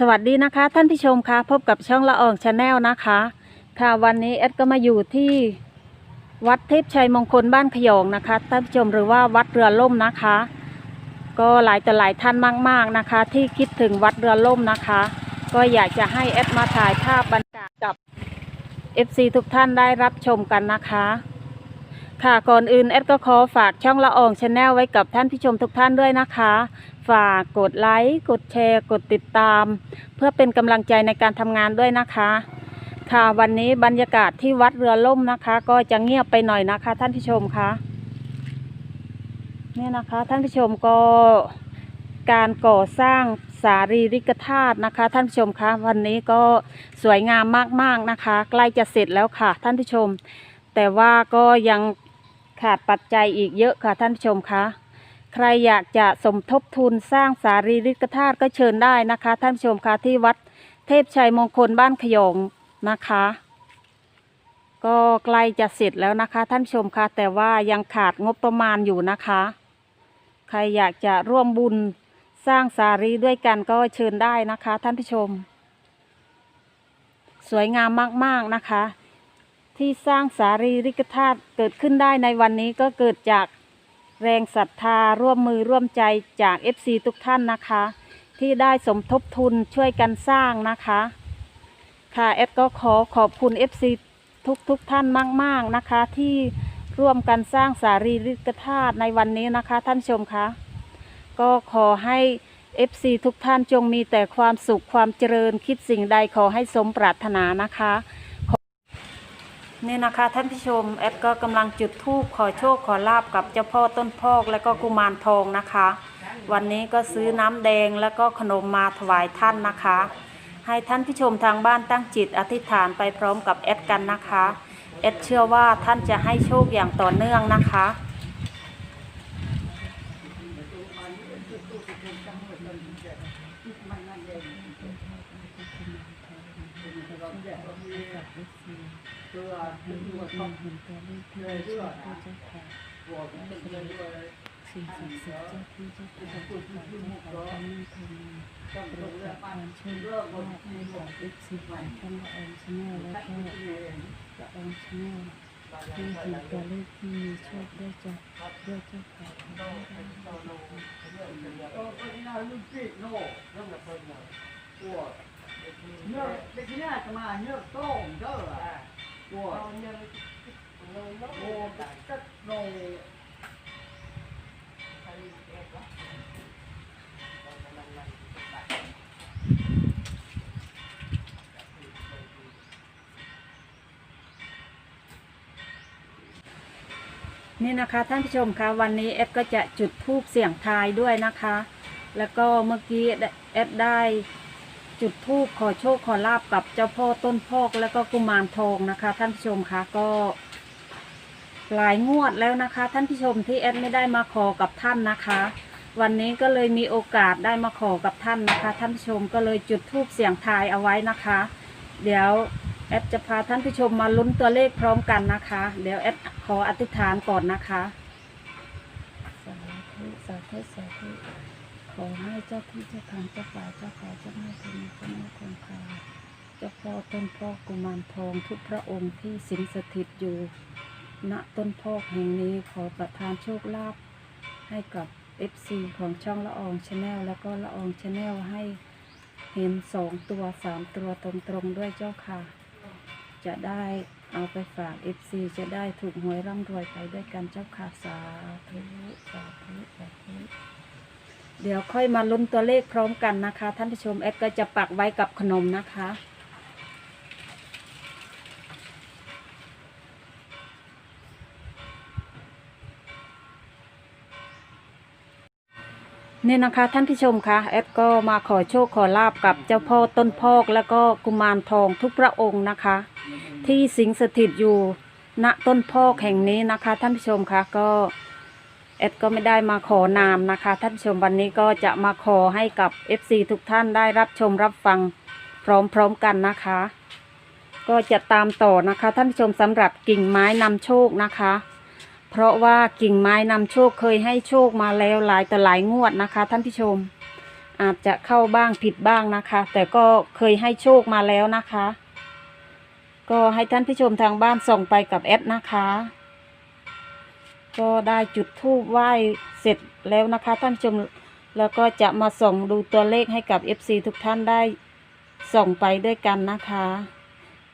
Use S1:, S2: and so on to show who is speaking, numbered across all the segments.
S1: สวัสดีนะคะ ท่านผู้ชมคะพบกับช่องละอองชาแนลนะคะ ค่ะวันนี้แอดก็มาอยู่ที่วัดเทพชัยมงคลบ้านขยองนะคะท่านผู้ชมหรือว่าวัดเรือล่มนะคะ ก็หลายต่หลายท่านมาก ๆนะคะ ที่คิดถึงวัดเรือล่มนะคะ ก็อยากจะให้แอดมาถ่ายภาพบรรยากาศกับ FC ทุกท่านได้รับชมกันนะคะ ค่ะก่อนอื่นแอดก็ขอฝากช่องละอองชาแนลไว้กับท่านผู้ชมทุกท่านด้วยนะคะ ฝากกดไลค์กดแชร์ กดติดตาม เพื่อเป็นกำลังใจในการทำงานด้วยนะคะ ค่ะวันนี้บรรยากาศที่วัดเรือล่มนะคะ ก็จะเงียบไปหน่อยนะคะ ท่านผู้ชมคะเนี่ยนะคะท่านผู้ชมก็การก่อสร้างสารีริกธาตุนะคะ ท่านผู้ชมคะวันนี้ก็สวยงามมากๆนะคะ ใกล้จะเสร็จแล้วค่ะ ท่านผู้ชม แต่ว่าก็ยัง ขาดปัจจัยอีกเยอะค่ะท่านผู้ชมคะใครอยากจะสมทบทุนสร้างสารีริกธาตุก็เชิญได้นะคะ ท่านผู้ชมคะที่วัดเทพชัยมงคลบ้านขยงนะคะ ก็ใกล้จะเสร็จแล้วนะคะ ท่านผู้ชมคะแต่ว่ายังขาดงบประมาณอยู่นะคะ ใครอยากจะร่วมบุญสร้างสารีด้วยกันก็เชิญได้นะคะ ท่านผู้ชม สวยงามมากๆนะคะ ที่สร้างสารีริกธาตุเกิดขึ้นได้ในวันนี้ก็เกิดจากแรงศรัทธาร่วมมือร่วมใจจาก FC ทุกท่านนะคะ ที่ได้สมทบทุนช่วยกันสร้างนะคะ ค่ะแอดก็ขอขอบคุณ FC ทุกทุกท่านมาก ๆนะคะ ที่ร่วมกันสร้างสารีริกธาตุในวันนี้นะคะ ท่านชมคะก็ขอให้ FC ทุกท่านจงมีแต่ความสุขความเจริญคิดสิ่งใดขอให้สมปรารถนานะคะ นี่นะคะท่านผู้ชมแอดก็กำลังจุดธูปขอโชคขอลาบกับเจ้าพ่อต้นพอกและก็กุมารทองนะคะ วันนี้ก็ซื้อน้ำแดงแล้วก็ขนมมาถวายท่านนะคะ ให้ท่านผู้ชมทางบ้านตั้งจิตอธิษฐานไปพร้อมกับแอดกันนะคะแอดเชื่อว่าท่านจะให้โชคอย่างต่อเนื่องนะคะ สิ่งศักดิ์สิทธิ์เจ้าที่เจ้าทางเจ้าป่าเจ้าเขาเจ้าแม่ธรณีโปรดประทานช่วยลาภให้กับเอฟซีของท่านละอองชาแนลและก็ละอองชาแนลที่เห็นตัวเลขที่มีโชคด้วยจ้ะด้วยเจ้าค่ะขอให้ ได้
S2: nhớ cái thứ này mà nhớ tôm đó à của của tất rồi
S1: นี่นะคะท่านผู้ชมคะวันนี้แอดก็จะจุดธูปเสียงทายด้วยนะคะ แล้วก็เมื่อกี้แอดได้ จุดธูปขอโชคขอลาบกับเจ้าพ่อต้นพอกแล้วก็กุมารทองนะคะ ท่านผู้ชมคะก็หลายงวดแล้วนะคะ ท่านผู้ชมที่แอดไม่ได้มาขอกับท่านนะคะ วันนี้ก็เลยมีโอกาสได้มาขอกับท่านนะคะ ท่านผู้ชมก็เลยจุดธูปเสียงทายเอาไว้นะคะ เดี๋ยวแอดจะพาท่านผู้ชมมาลุ้นตัวเลขพร้อมกันนะคะ เดี๋ยวแอดขออธิษฐานก่อนนะคะสาธุสาธุสาธุ ขอให้เจ้าที่เจ้าทางเจ้าป่าเจ้าเขาเจ้าแม่ทุนเจ้าแม่คงคาเจ้าพ่อต้นพ่อกุมารทองทุกพระองค์ที่สิงสถิตอยู่ ณต้นพอกแห่งนี้ขอประทานโชคลาภให้กับ FC ของช่องละอองชาแนลแล้วก็ละอองชาแนลให้เห็นสองตัวสามตัวตรงๆด้วยเจ้าค่ะ จะได้เอาไปฝาก FC จะได้ถูกหวยร่ำรวยไปด้วยกันเจ้าค่ะสาธุสาธุสาธุ เดี๋ยวค่อยมาลุ้นตัวเลขพร้อมกันนะคะ ท่านผู้ชมแอดก็จะปักไว้กับขนมนะคะนี่นะคะท่านผู้ชมคะแอดก็มาขอโชคขอลาบกับเจ้าพ่อต้นพอกแล้วก็กุมารทองทุกพระองค์นะคะ ที่สิงสถิตอยู่ณต้นพอกแห่งนี้นะคะ ท่านผู้ชมคะก็ แอดก็ไม่ได้มาขอนามนะคะท่านชมวันนี้ก็จะมาขอให้กับ FC ทุกท่านได้รับชมรับฟังพร้อมๆกันนะคะ ก็จะตามต่อนะคะ ท่านผู้ชมสำหรับกิ่งไม้นำโชคนะคะ เพราะว่ากิ่งไม้นำโชคเคยให้โชคมาแล้วหลายต่อหลายงวดนะคะ ท่านผู้ชม อาจจะเข้าบ้างผิดบ้างนะคะ แต่ก็เคยให้โชคมาแล้วนะคะ ก็ให้ท่านผู้ชมทางบ้านส่งไปกับแอดนะคะ ก็ได้จุดธูปไหว้เสร็จแล้วนะคะ ท่านผู้ชมแล้วก็จะมาส่องดูตัวเลขให้กับ FC ทุกท่านได้ส่องไปด้วยกันนะคะ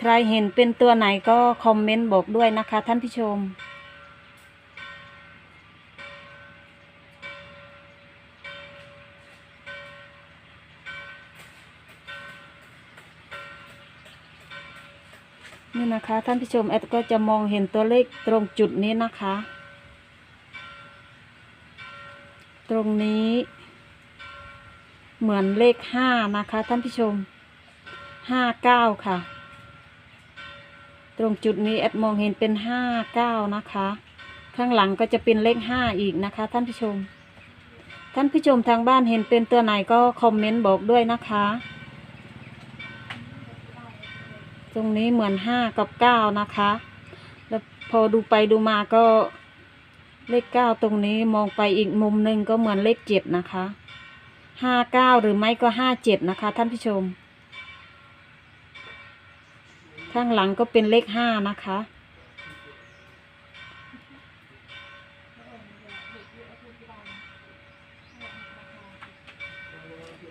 S1: ใครเห็นเป็นตัวไหนก็คอมเมนต์บอกด้วยนะคะ ท่านผู้ชมนี่นะคะ ท่านผู้ชมแอดก็จะมองเห็นตัวเลขตรงจุดนี้นะคะ รงนี้ เหมือนเลขห้านะคะ ท่านผู้ชมห้าเก้าค่ะ ตรงจุดนี้แอดมองเห็นเป็นห้าเก้านะคะ ข้างหลังก็จะเป็นเลขห้าอีกนะคะ ท่านผู้ชม ท่านผู้ชมทางบ้านเห็นเป็นตัวไหนก็คอมเมนต์บอกด้วยนะคะ ตรงนี้เหมือนห้ากับเก้านะคะ แล้วพอดูไปดูมาก็ เลขเก้าตรงนี้มองไปอีกมุมหนึ่งก็เหมือนเลขเจ็ดนะคะห้าเก้าหรือไม่ก็ห้าเจ็ดนะคะ ท่านผู้ชม ข้างหลังก็เป็นเลขห้านะคะ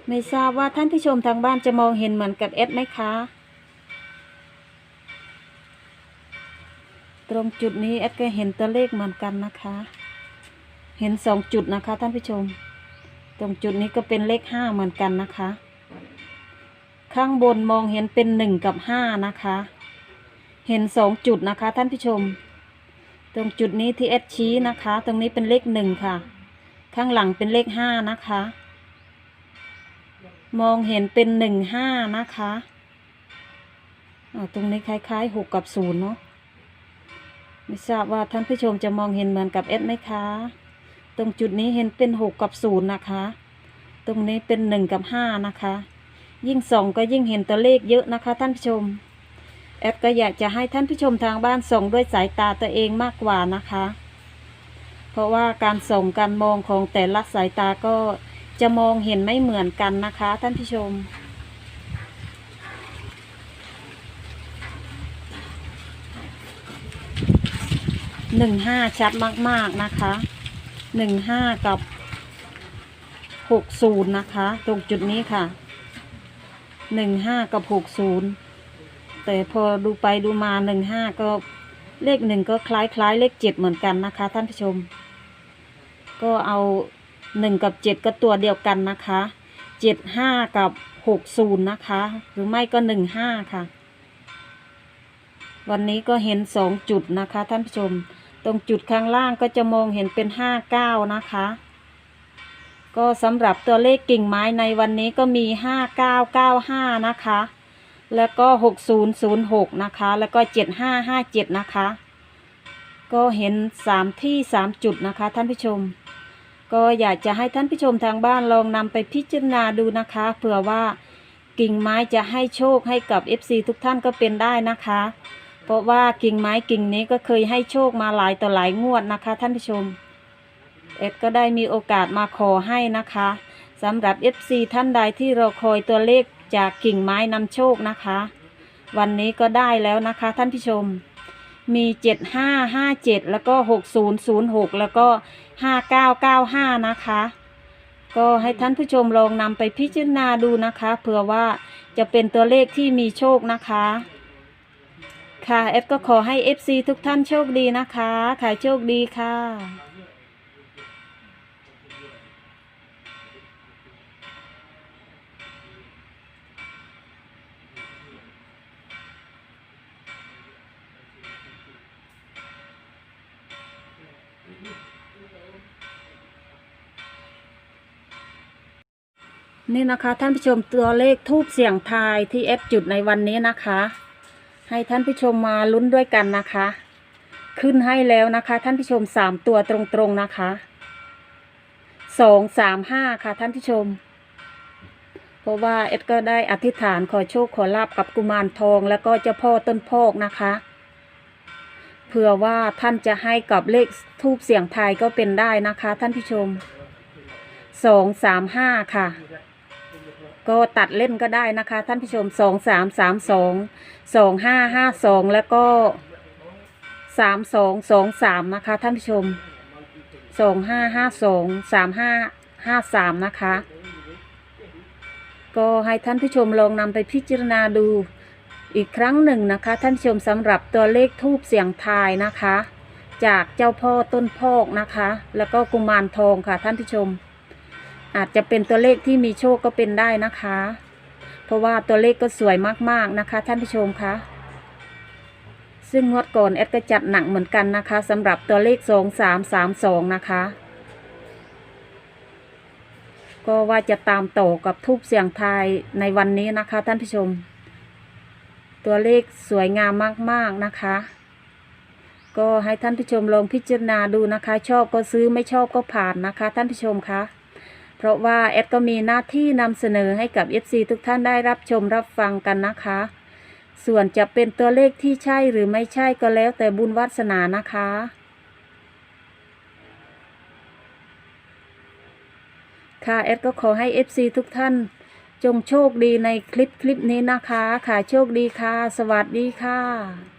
S1: ไม่ทราบว่าท่านผู้ชมทางบ้านจะมองเห็นเหมือนกับเอสไหมคะ ตรงจุดนี้แอดก็เห็นตัวเลขเหมือนกันนะคะ เห็นสองจุดนะคะท่านผู้ชม ตรงจุดนี้ก็เป็นเลขห้าเหมือนกันนะคะ ข้างบนมองเห็นเป็นหนึ่งกับห้านะคะ เห็นสองจุดนะคะท่านผู้ชม ตรงจุดนี้ที่แอดชี้นะคะ ตรงนี้เป็นเลขหนึ่งค่ะ ข้างหลังเป็นเลขห้านะคะ มองเห็นเป็นหนึ่งห้านะคะ ตรงนี้คล้ายๆหกกับศูนย์เนาะ ไม่ทราบว่าท่านผู้ชมจะมองเห็นเหมือนกับเอสไหมคะ ตรงจุดนี้เห็นเป็นหกกับศูนย์นะคะ ตรงนี้เป็นหนึ่งกับห้านะคะ ยิ่งส่องก็ยิ่งเห็นตัวเลขเยอะนะคะ ท่านผู้ชมแอดก็อยากจะให้ท่านผู้ชมทางบ้านส่องด้วยสายตาตัวเองมากกว่านะคะ เพราะว่าการส่องการมองของแต่ละสายตาก็จะมองเห็นไม่เหมือนกันนะคะ ท่านผู้ชม หนึ่งห้าชัดมากๆนะคะหนึ่งห้ากับหกศูนย์นะคะ ตรงจุดนี้ค่ะหนึ่งห้ากับหกศูนย์แต่พอดูไปดูมาหนึ่งห้าก็เลขหนึ่งก็คล้ายคล้ายๆเลขเจ็ดเหมือนกันนะคะ ท่านผู้ชม ก็เอาหนึ่งกับเจ็ดก็ตัวเดียวกันนะคะเจ็ดห้ากับหกศูนย์นะคะ หรือไม่ก็หนึ่งห้าค่ะ วันนี้ก็เห็นสองจุดนะคะ ท่านผู้ชม ตรงจุดข้างล่างก็จะมองเห็นเป็นห้าเก้านะคะ ก็สำหรับตัวเลขกิ่งไม้ในวันนี้ก็มีห้าเก้าเก้าห้านะคะ แล้วก็หกศูนย์ศูนย์หกนะคะ แล้วก็เจ็ดห้าห้าเจ็ดนะคะ ก็เห็นสามที่สามจุดนะคะ ท่านผู้ชม ก็อยากจะให้ท่านผู้ชมทางบ้านลองนำไปพิจารณาดูนะคะเผื่อว่ากิ่งไม้จะให้โชคให้กับ FC ทุกท่านก็เป็นได้นะคะ เพราะว่ากิ่งไม้กิ่งนี้ก็เคยให้โชคมาหลายต่อหลายงวดนะคะ ท่านผู้ชมเอ็ดก็ได้มีโอกาสมาขอให้นะคะสำหรับ FC ท่านใดที่รอคอยตัวเลขจากกิ่งไม้นำโชคนะคะ วันนี้ก็ได้แล้วนะคะ ท่านผู้ชมมี 7557 แล้วก็ 6006 แล้วก็ 5995 นะคะ ก็ให้ท่านผู้ชมลองนำไปพิจารณาดูนะคะเผื่อว่าจะเป็นตัวเลขที่มีโชคนะคะ ค่ะเอฟก็ขอให้ FC ทุกท่านโชคดีนะคะ ขายโชคดีค่ะนี่นะคะท่านผู้ชมตัวเลขทูบเสียงทายที่เอฟจุดในวันนี้นะคะ ให้ท่านผู้ชมมาลุ้นด้วยกันนะคะ ขึ้นให้แล้วนะคะ ท่านผู้ชมสามตัวตรงๆนะคะสองสามห้าค่ะท่านผู้ชม เพราะว่าเอ็ดก็ได้อธิษฐานขอโชคขอลาบกับกุมารทองแล้วก็เจ้าพ่อต้นโพกนะคะเผื่อว่าท่านจะให้กับเลขทูบเสียงไทยก็เป็นได้นะคะ ท่านผู้ชมสองสามห้าค่ะ ก็ตัดเล่นก็ได้นะคะ ท่านผู้ชมสองสามสามสองสองห้าห้าสองแล้วก็สามสองสองสามนะคะ ท่านผู้ชมสองห้าห้าสองสามห้าห้าสามนะคะ ก็ให้ท่านผู้ชมลองนำไปพิจารณาดูอีกครั้งหนึ่งนะคะ ท่านผู้ชมสำหรับตัวเลขทูบเสียงทายนะคะ จากเจ้าพ่อต้นพอกนะคะ แล้วก็กุมารทองค่ะท่านผู้ชม อาจจะเป็นตัวเลขที่มีโชคก็เป็นได้นะคะ เพราะว่าตัวเลขก็สวยมากๆนะคะ ท่านผู้ชมคะซึ่งงวดก่อนแอดก็จัดหนักเหมือนกันนะคะสำหรับตัวเลขสองสามสามสองนะคะ ก็ว่าจะตามต่อกับทูบเสียงทายในวันนี้นะคะ ท่านผู้ชม ตัวเลขสวยงามมากๆนะคะ ก็ให้ท่านผู้ชมลองพิจารณาดูนะคะ ชอบก็ซื้อไม่ชอบก็ผ่านนะคะ ท่านผู้ชมคะ เพราะว่าแอดก็มีหน้าที่นำเสนอให้กับ FC ทุกท่านได้รับชมรับฟังกันนะคะ ส่วนจะเป็นตัวเลขที่ใช่หรือไม่ใช่ก็แล้วแต่บุญวาสนานะคะ ค่ะแอดก็ขอให้ FC ทุกท่าน จงโชคดีในคลิปคลิปนี้นะคะ ค่ะโชคดีค่ะ สวัสดีค่ะ